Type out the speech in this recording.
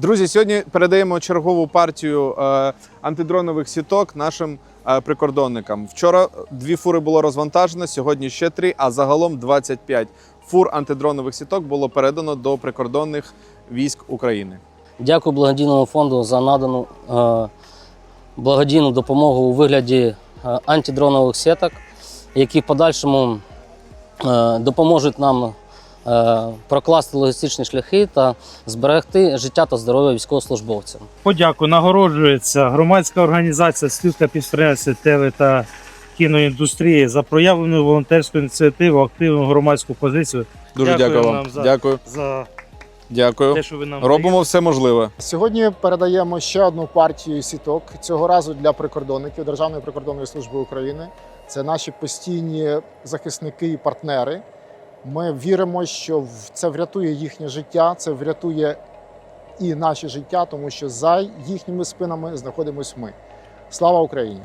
Друзі, сьогодні передаємо чергову партію е, антидронових сіток нашим е, прикордонникам. Вчора дві фури було розвантажено, сьогодні ще три, а загалом 25 фур антидронових сіток було передано до прикордонних військ України. Дякую благодійному фонду за надану е, благодійну допомогу у вигляді антидронових сіток, які в подальшому допоможуть нам прокласти логістичні шляхи та зберегти життя та здоров'я військовослужбовцям. Подяку нагороджується громадська організація Спілка підприємств ТВ та кіноіндустрії за проявлену волонтерську ініціативу, активну громадську позицію. Дуже Дякую дякую, вам. вам за- Дякую. За Дякую. те, що ви нам Робимо все можливе. Сьогодні передаємо ще одну партію сіток цього разу для прикордонників Державної прикордонної служби України. Це наші постійні захисники і партнери. Ми віримо, що це врятує їхнє життя, це врятує і наше життя, тому що за їхніми спинами знаходимось ми. Слава Україні!